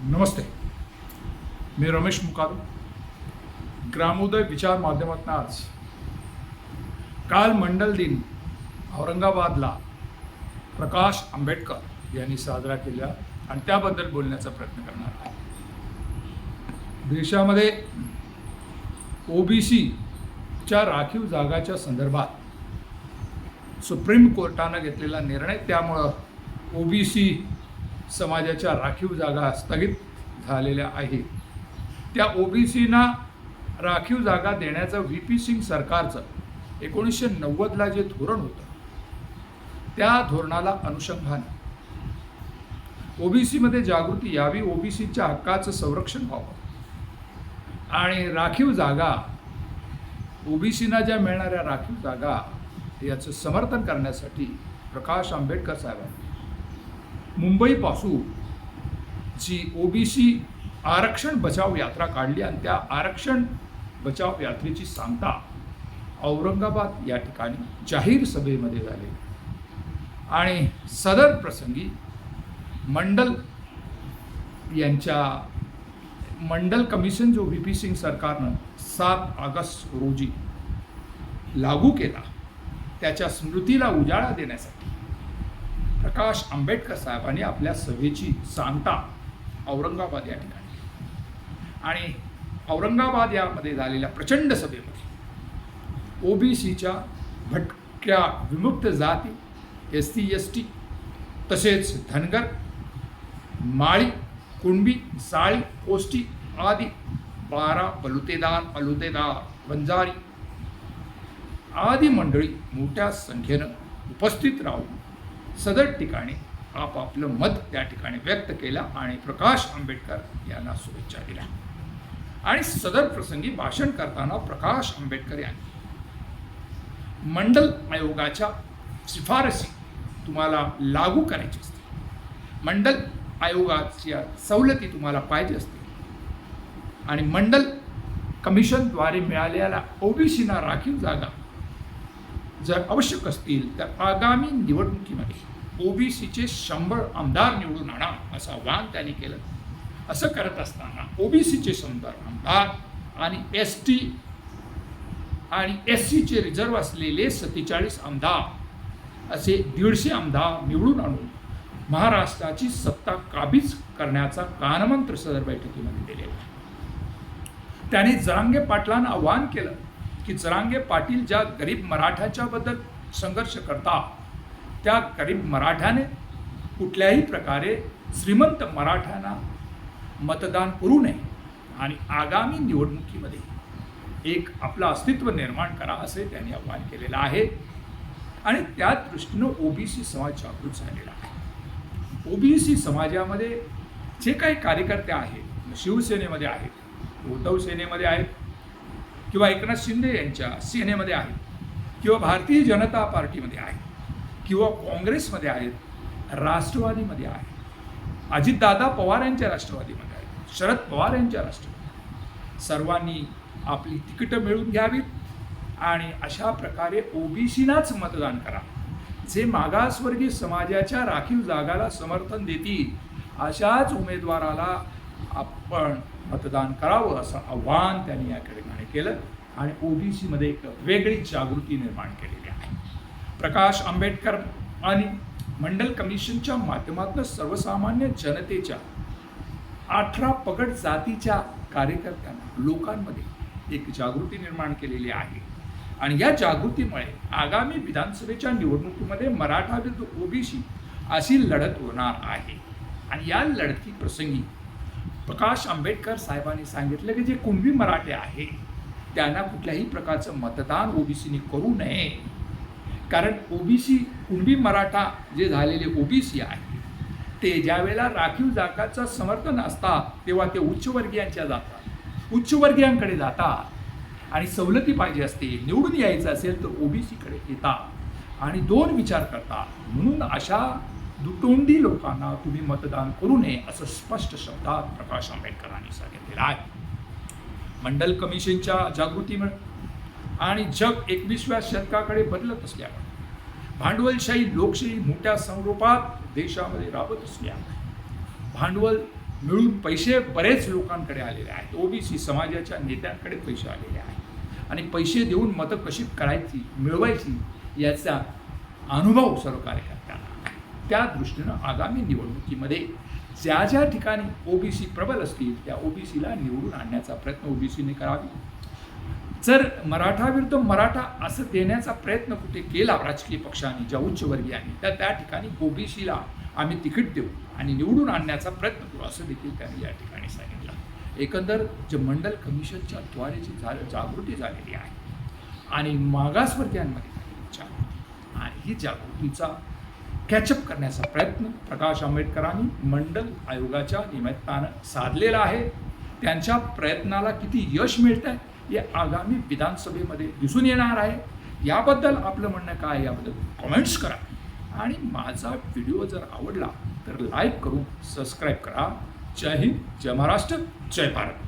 नमस्ते मी रमेश मुकादम ग्रामोदय विचार माध्यमातून आज. काल मंडल दिन औरंगाबादला प्रकाश आंबेडकर यांनी साजरा केला आणि त्याबद्दल बोलण्याचा प्रयत्न करणार आहे. देशामध्ये ओबीसीच्या राखीव जागाच्या संदर्भात सुप्रीम कोर्टानं घेतलेला निर्णय त्यामुळं ओबीसी समाजाच्या राखीव जागा स्थगित झालेल्या आहेत. त्या ओबीसीना राखीव जागा देण्याचं व्ही पी सिंग सरकारचं एकोणीसशे नव्वदला जे धोरण होतं त्या धोरणाला अनुषंगाने ओबीसीमध्ये जागृती यावी ओबीसीच्या हक्काचं संरक्षण व्हावं. आणि राखीव जागा ओबीसीना ज्या मिळणाऱ्या राखीव जागा याचं समर्थन करण्यासाठी प्रकाश आंबेडकर साहेबांनी मुंबईपासून जी ओबीसी आरक्षण बचाव यात्रा काढली आणि त्या आरक्षण बचाव यात्रेची सांगता औरंगाबाद या ठिकाणी जाहीर सभेमध्ये झाले. आणि सदर प्रसंगी मंडल यांच्या मंडल कमिशन जो व्ही पी सिंग सरकारनं सात ऑगस्ट रोजी लागू केला त्याच्या स्मृतीला उजाळा देण्यासाठी प्रकाश आंबेडकर साहेबांनी आपल्या सभेची सांगता औरंगाबाद या ठिकाणी. आणि औरंगाबाद यामध्ये झालेल्या प्रचंड सभेमध्ये ओबीसीच्या भटक्या विमुक्त जाती एस सी एस टी तसेच धनगर माळी कुणबी साळी कोष्टी आदी बारा बलुतेदार बलुतेदार वंजारी आदी मंडळी मोठ्या संख्येनं उपस्थित राहून सदर ठिकाणी आपापलं मत त्या ठिकाणी व्यक्त केलं आणि प्रकाश आंबेडकर यांना शुभेच्छा दिल्या. आणि सदर प्रसंगी भाषण करताना प्रकाश आंबेडकर यांनी मंडल आयोगाच्या शिफारसी तुम्हाला लागू करायची असते मंडल आयोगाच्या सवलती तुम्हाला पाहिजे असतील. आणि मंडल कमिशनद्वारे मिळालेल्या ओबीसीना राखीव जागा जर आवश्यक असतील तर आगामी निवडणुकीमध्ये ओबीसीचे शंभर आमदार निवडून आणा असं आवाहन त्यांनी केलं. असं करत असताना ओबीसीचे शंभर आमदार आणि एस टी आणि एस सीचे रिझर्व असलेले सत्तेचाळीस आमदार असे दीडशे आमदार निवडून आणून महाराष्ट्राची सत्ता काबीज करण्याचा कानमंत्र सदर बैठकीमध्ये दिलेला आहे. त्यांनी जरांगे पाटलांना आवाहन केलं. की जरांगे पाटील ज्या गरीब मराठ्याच्या बद्दल संघर्ष करतात त्या गरीब मराठ्याने कुठल्याही प्रकारे श्रीमंत मराठ्यांना मतदान करू नये आणि आगामी निवडणुकीमध्ये एक आपलं अस्तित्व निर्माण करा असे त्यांनी आवाहन केलेलं आहे. आणि त्या दृष्टीनं ओबीसी समाज जागृत झालेला आहे. ओबीसी समाजामध्ये जे काही कार्यकर्ते आहेत शिवसेनेमध्ये आहेत उद्धव सेनेमध्ये आहेत किंवा एकनाथ शिंदे यांच्या सेनेमध्ये आहेत किंवा भारतीय जनता पार्टीमध्ये आहेत किंवा काँग्रेसमध्ये आहेत राष्ट्रवादीमध्ये आहेत अजितदादा पवार यांच्या राष्ट्रवादीमध्ये आहेत शरद पवार यांच्या राष्ट्रवादी सर्वांनी आपली तिकीटं मिळवून घ्यावीत आणि अशा प्रकारे ओबीसीनाच मतदान करा. जे मागासवर्गीय समाजाच्या राखीव जागाला समर्थन देतील अशाच उमेदवाराला आपण मतदान करावं असं आव्हान त्यांनी या ठिकाणी केलं आणि ओबीसीमध्ये एक वेगळी जागृती निर्माण केलेली आहे. प्रकाश आंबेडकर आणि मंडल कमिशनच्या माध्यमातून सर्वसामान्य जनतेच्या अठरा पगड जातीच्या कार्यकर्त्यांना लोकांमध्ये एक जागृती निर्माण केलेली आहे. आणि या जागृतीमुळे आगामी विधानसभेच्या निवडणुकीमध्ये मराठा विरुद्ध ओबीसी अशी लढत होणार आहे. आणि या लढती प्रसंगी प्रकाश आंबेडकर साहेबांनी सांगितलं की जे कुणबी मराठे आहे त्यांना कुठल्याही प्रकारचं मतदान ओबीसीने करू नये. कारण ओबीसी कुणबी मराठा जे झालेले ओबीसी आहे ते ज्यावेळेला राखीव जागाचं समर्थन असतात तेव्हा ते उच्चवर्गीयांच्या जातात. उच्चवर्गीयांकडे जातात. आणि सवलती पाहिजे असते निवडून यायचं असेल तर ओबीसीकडे येतात आणि दोन विचार करतात. म्हणून अशा दुतोंडी लोकांना तुम्ही मतदान करू नये असं स्पष्ट शब्दात प्रकाश आंबेडकरांनी सांगितलेलं आहे. मंडल कमिशनच्या जागृतीमुळे आणि जग एकविसव्या शतकाकडे बदलत असल्यामुळे भांडवलशाही लोकशाही मोठ्या स्वरूपात देशामध्ये राबत असल्यामुळे भांडवल मिळून पैसे बरेच लोकांकडे आलेले आहेत. ओबीसी समाजाच्या नेत्यांकडे पैसे आलेले आहेत. आणि पैसे देऊन मतं कशी करायची मिळवायची याचा अनुभव सर्व कार्यकर्त्यांना त्या दृष्टीनं आगामी निवडणुकीमध्ये ज्या ज्या ठिकाणी ओबीसी प्रबल असतील त्या ओबीसीला निवडून आणण्याचा प्रयत्न ओबीसीने करावी. जर मराठा विरुद्ध मराठा असं देण्याचा प्रयत्न कुठे केला राजकीय पक्षाने ज्या उच्चवर्गीयांनी तर त्या ठिकाणी ओबीसीला आम्ही तिकीट देऊ आणि निवडून आणण्याचा प्रयत्न करू असं देखील त्यांनी या ठिकाणी सांगितलं. एकंदर जे मंडल कमिशनच्या द्वारे जी जा जागृती झालेली आहे आणि मागासवर्गीयांमध्ये झालेली जागृती. आणि ही जागृतीचा कॅचअप करण्याचा प्रयत्न प्रकाश आंबेडकरांनी मंडल आयोगाच्या निमित्तानं साधलेला आहे. त्यांच्या प्रयत्नाला किती यश मिळत आहे हे आगामी विधानसभेमध्ये दिसून येणार आहे. याबद्दल आपलं म्हणणं काय? याबद्दल कमेंट्स करा. आणि माझा व्हिडिओ जर आवडला तर लाईक करून सबस्क्राईब करा. जय हिंद जय महाराष्ट्र जय भारत.